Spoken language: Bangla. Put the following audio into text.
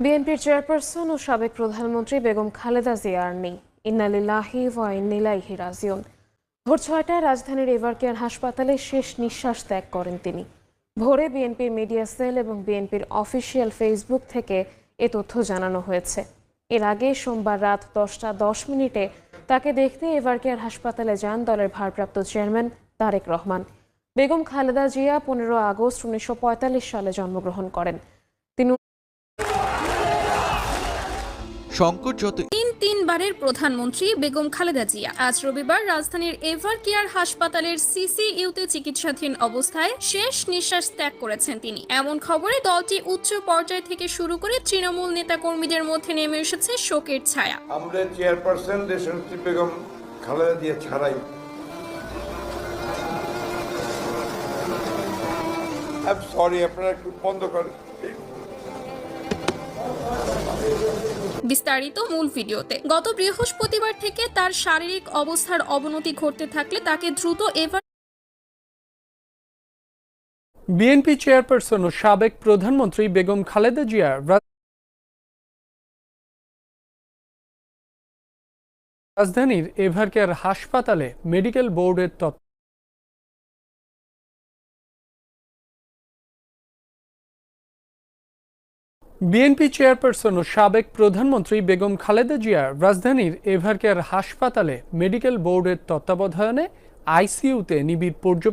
বিএনপির চেয়ারপারসন ও সাবেক প্রধানমন্ত্রী বেগম খালেদা জিয়া আর নেই। ইন্নালিল্লাহি ওয়া ইন্নিলাইহি রাজিউন। ভোর ছয়টায় রাজধানীর এভারকেয়ার হাসপাতালে শেষ নিঃশ্বাস ত্যাগ করেন তিনি। ভোরে বিএনপির মিডিয়া সেল এবং বিএনপির অফিসিয়াল ফেসবুক থেকে এ তথ্য জানানো হয়েছে। এর আগে সোমবার রাত দশটা দশ মিনিটে তাকে দেখতে এভারকেয়ার হাসপাতালে যান দলের ভারপ্রাপ্ত চেয়ারম্যান তারেক রহমান। বেগম খালেদা জিয়া পনেরো আগস্ট উনিশশো পঁয়তাল্লিশ সালে জন্মগ্রহণ করেন। তিনি সংকট যত তিন তিনবারের প্রধানমন্ত্রী বেগম খালেদা জিয়া। আজ রবিবার রাজধানীর এভার কেয়ার হাসপাতালের সিসিইউতে চিকিৎসাধীন অবস্থায় শেষ নিঃশ্বাস ত্যাগ করেছেন তিনি। এমন খবরে দলটি উচ্চ পর্যায় থেকে শুরু করে তৃণমূল নেতাকর্মীদের মধ্যে নেমে এসেছে শোকের ছায়া। আমরা চেয়ারপারসন দেশনেত্রী বেগম খালেদা দিয়ে ছাড়াই। সরি আপনারা একটু বন্ধ করেন। বিস্তারিত মূল ভিডিওতে। গত বৃহস্পতিবার থেকে তার শারীরিক অবস্থার অবনতি ঘটতে থাকলে তাকে দ্রুত এভার বিএনপি চেয়ারপারসন ও সাবেক প্রধানমন্ত্রী বেগম খালেদা জিয়ার রাজধানীর এভারকেয়ার হাসপাতালে মেডিকেল বোর্ডের তত্ত্ব বিএনপি চেয়ারপারসন ও সাবেক প্রধানমন্ত্রী বেগম খালেদা জিয়া রাজধানীর এভারকেয়ার হাসপাতালে মেডিকেল বোর্ডের তত্ত্বাবধানে আইসিইউতে নিবিড় পর্যবেক্ষণ